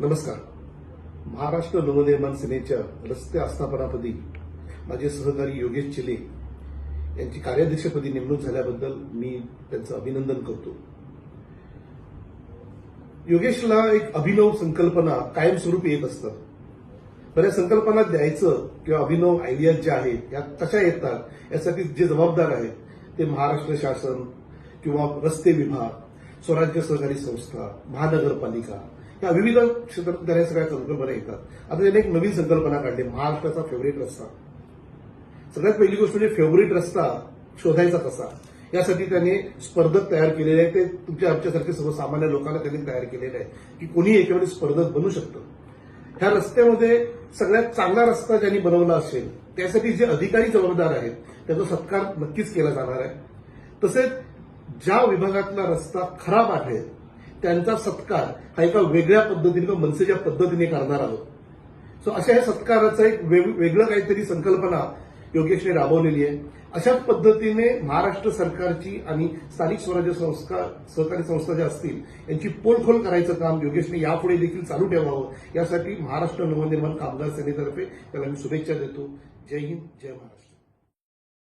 नमस्कार. महाराष्ट्र नवनिर्माण सेनेच्या रस्ते आस्थापनापदी माझे सहकारी योगेश चिले यांची कार्याध्यक्षपदी नेमणूक झाल्याबद्दल मी त्यांचं अभिनंदन करतो. योगेशला एक अभिनव संकल्पना कायमस्वरूपी येत असतात. तर या संकल्पना द्यायचं किंवा अभिनव आयडिया ज्या आहेत या कशा येतात यासाठी जे जबाबदार आहेत ते महाराष्ट्र शासन किंवा रस्ते विभाग स्वराज्य सहकारी संस्था महानगरपालिका या विविध क्षेत्रात त्या सगळ्या संकल्पना येतात. आता त्याने एक नवीन संकल्पना काढली महाराष्ट्राचा फेवरेट रस्ता. सगळ्यात पहिली गोष्ट म्हणजे फेवरेट रस्ता शोधायचा कसा? यासाठी त्याने स्पर्धक तयार केलेले आहे ते तुमच्या आमच्यासारखे सर्वसामान्य लोकांना त्यांनी तयार केलेले आहे की कोणी एकावेळी स्पर्धक बनू शकतं. ह्या रस्त्यामध्ये सगळ्यात चांगला रस्ता ज्यांनी बनवला असेल त्यासाठी जे अधिकारी जबाबदार आहेत त्याचा सत्कार नक्कीच केला जाणार आहे. तसेच ज्या विभागातला रस्ता खराब आहे त्यांचा सत्कार हा एका वेगळ्या पद्धतीने किंवा मनसेच्या पद्धतीने करणार आहोत. सो अशा या सत्काराचं एक वेग- वेगळं काहीतरी संकल्पना योगेशने राबवलेली आहे. अशाच पद्धतीने महाराष्ट्र सरकारची आणि स्थानिक स्वराज्य संस्था सहकारी संस्था ज्या असतील यांची पोलखोल करायचं काम योगेशने यापुढे देखील चालू ठेवावं. यासाठी महाराष्ट्र नवनिर्माण कामगार सेनेतर्फे त्याला मी शुभेच्छा देतो. जय हिंद जय महाराष्ट्र.